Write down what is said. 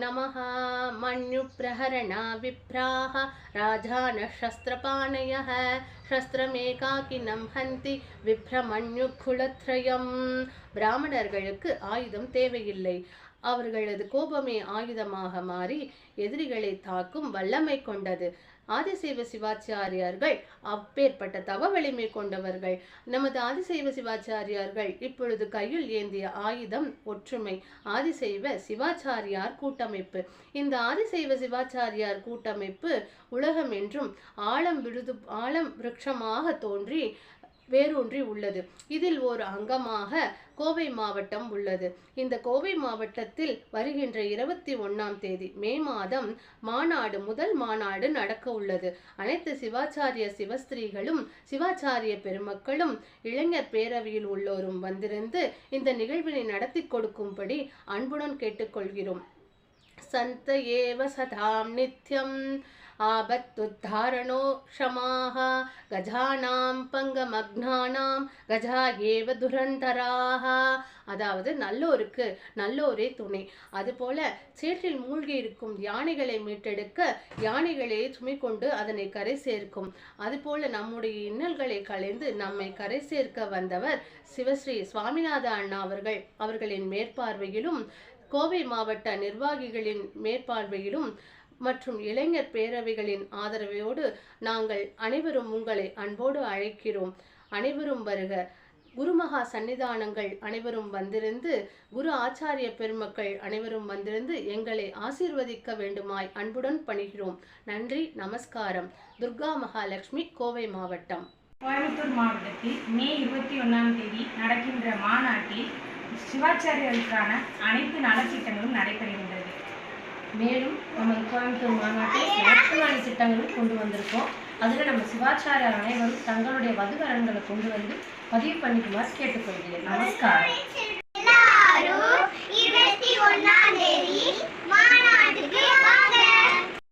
नमः। मन्युप्रहरणा विप्राः राजानः சஸ்திரமேகாக்கினம் ஹந்தி விப்ரமண்யு குலத்ரயம் பிராமணர்களுக்கு ஆயுதம் தேவையில்லை. அவர்களது கோபமே ஆயுதமாக மாறி எதிரிகளை தாக்கும் வல்லமை கொண்டது. ஆதிசைவ சிவாச்சாரியார்கள் அப்பேற்பட்ட தவ வலிமை கொண்டவர்கள். நமது ஆதிசைவ சிவாச்சாரியார்கள் இப்பொழுது கையில் ஏந்திய ஆயுதம் ஒற்றுமை. ஆதிசைவ சிவாச்சாரியார் கூட்டமைப்பு. இந்த ஆதிசைவ சிவாச்சாரியார் கூட்டமைப்பு உலகம் என்றும் ஆழம் விழுது ஆழம் விருட்சமாக தோன்றி வேரூன்றி உள்ளது. இதில் ஒரு அங்கமாக கோவை மாவட்டம் உள்ளது. இந்த கோவை மாவட்டத்தில் வருகின்ற இருபத்தி ஒன்றாம் தேதி மே மாதம் மாநாடு முதல் மாநாடு நடக்க உள்ளது. அனைத்து சிவாச்சாரிய சிவஸ்திரீகளும் சிவாச்சாரிய பெருமக்களும் இளைஞர் பேரவையில் உள்ளோரும் வந்திருந்து இந்த நிகழ்வினை நடத்தி கொடுக்கும்படி அன்புடன் கேட்டுக்கொள்கிறோம். சந்த ஏவ சதாம் நித்யம் ஆபத்துத்தாரணோ க்ஷமாः கஜானாம் பங்கமக்னானாம் கஜா ஏவ துரந்தராக அதாவது நல்லோருக்கு நல்லோரே துணை. அதுபோல சேற்றில் மூழ்கி இருக்கும் யானைகளை மீட்டெடுக்க யானைகளே சுமை கொண்டு அதனை கரை சேர்க்கும். அதுபோல நம்முடைய இன்னல்களை களைந்து நம்மை கரை சேர்க்க வந்தவர் சிவஸ்ரீ சுவாமிநாத அண்ணா அவர்கள். அவர்களின் மேற்பார்வையிலும் கோவை மாவட்ட நிர்வாகிகளின் மேற்பார்வையிலும் மற்றும் இளைஞர் பேரவைகளின் ஆதரவையோடு நாங்கள் அனைவரும் உங்களை அன்போடு அழைக்கிறோம். அனைவரும் வருக. குருமகா சன்னிதானங்கள் அனைவரும் வந்திருந்து குரு ஆச்சாரிய பெருமக்கள் அனைவரும் வந்திருந்து எங்களை ஆசீர்வதிக்க வேண்டுமாய் அன்புடன் பணிகிறோம். நன்றி நமஸ்காரம். துர்கா மகாலட்சுமி கோவை மாவட்டம். கோயம்புத்தூர் மாவட்டத்தில் மே இருபத்தி ஒன்றாம் தேதி நடக்கின்ற மாநாட்டில் சிவாச்சாரியர்களுக்கான அனைத்து நலத்திட்டங்களும் நடைபெறுகின்றது. மேலும் நம்ம கோயம்புத்தூர் மாநாட்டில் லட்சமான திட்டங்களும் கொண்டு வந்திருக்கோம். அதில் நம்ம சிவாச்சாரியர் அனைவரும் தங்களுடைய வதுவரன்களை கொண்டு வந்து பதிவு பண்ணிக்குமாறு கேட்டுக்கொள்கிறேன். நமஸ்காரம்.